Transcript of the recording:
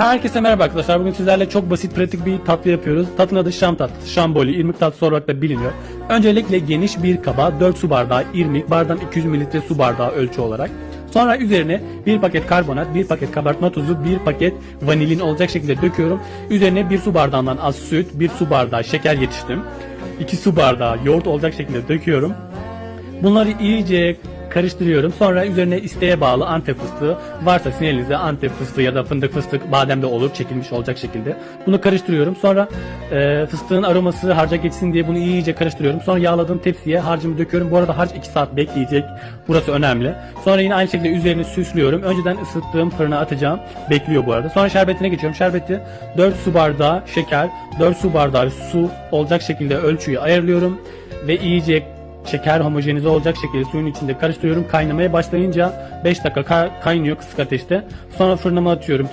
Herkese merhaba arkadaşlar. Bugün sizlerle çok basit pratik bir tatlı yapıyoruz. Tatlının adı şam tatlısı. Şamboli, irmik tatlısı olarak da biliniyor. Öncelikle geniş bir kaba 4 su bardağı irmik, bardağın 200 mililitre su bardağı ölçü olarak. Sonra üzerine bir paket karbonat, bir paket kabartma tozu, bir paket vanilin olacak şekilde döküyorum. Üzerine bir su bardağından az süt, bir su bardağı şeker yetiştim. 2 su bardağı yoğurt olacak şekilde döküyorum. Bunları iyice karıştırıyorum. Sonra üzerine isteğe bağlı antep fıstığı varsa sizin elinizde antep fıstığı ya da fındık fıstık badem de olur çekilmiş olacak şekilde. Bunu karıştırıyorum. Sonra e, fıstığın aroması harca geçsin diye bunu iyice karıştırıyorum. Sonra yağladığım tepsiye harcımı döküyorum. Bu arada harç 2 saat bekleyecek. Burası önemli. Sonra yine aynı şekilde üzerini süslüyorum. Önceden ısıttığım fırına atacağım. Bekliyor bu arada. Sonra şerbetine geçiyorum. Şerbeti 4 su bardağı şeker, 4 su bardağı su olacak şekilde ölçüyü ayarlıyorum ve iyice şeker homojenize olacak şekilde suyun içinde karıştırıyorum. Kaynamaya başlayınca 5 dakika ka- kaynıyor kısık ateşte. Sonra fırınıma atıyorum.